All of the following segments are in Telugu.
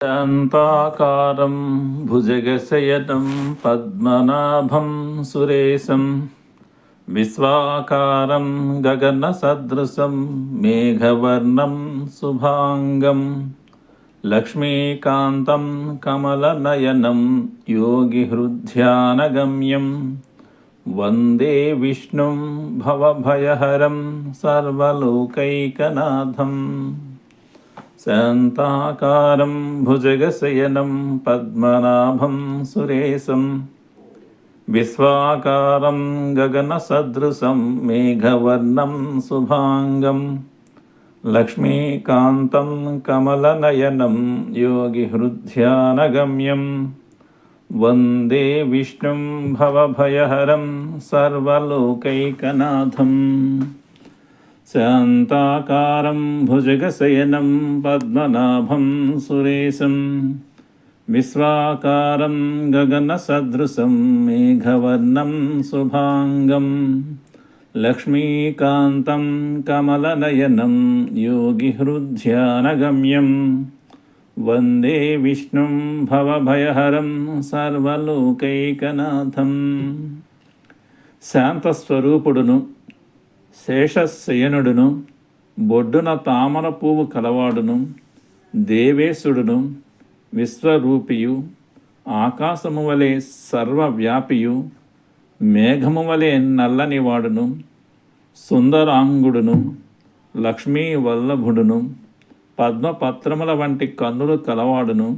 శాంతాకారం భుజగశయనం పద్మనాభం సురేశం విశ్వాకారం గగనసదృశం మేఘవర్ణం శుభాంగం లక్ష్మీకాంతం కమలనయనం యోగిహృద్ధ్యానగమ్యం వందే విష్ణుం భవభయహరం సర్వలోకైకనాథం శాంతాకారం భుజగశయనం పద్మనాభం సురేశం విశ్వాకారం గగనసదృశం మేఘవర్ణం శుభాంగం లక్ష్మీకాంతం కమలనయనం యోగిహృద్ధ్యానగమ్యం వందే విష్ణుం భవభయహరం సర్వలోకైకనాథం. శాంతాకారం భుజగశయనం పద్మనాభం సురేశం విశ్వాకారం గగనసదృశం మేఘవర్ణం శుభాంగం లక్ష్మీకాంతం కమలనయనం యోగిహృధ్యానగమ్యం వందే విష్ణుం భవభయహరం సర్వలోకైకనాథం. శాంతస్వరూపుడును శేషశయనుడును బొడ్డున తామర పువ్వు కలవాడును దేవేశుడును విశ్వరూపియు ఆకాశము వలె సర్వవ్యాపియు మేఘము వలె నల్లనివాడును సుందరాంగుడును లక్ష్మీ వల్లభుడును పద్మపత్రముల వంటి కన్నులు కలవాడును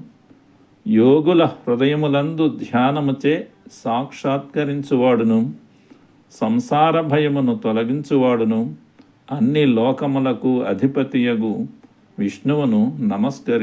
యోగుల హృదయములందు ధ్యానముచే సాక్షాత్కరించువాడును. సంసార భయమును తొలగించువాడును. అన్ని లోకములకు అధిపతియగు విష్ణువును నమస్కరి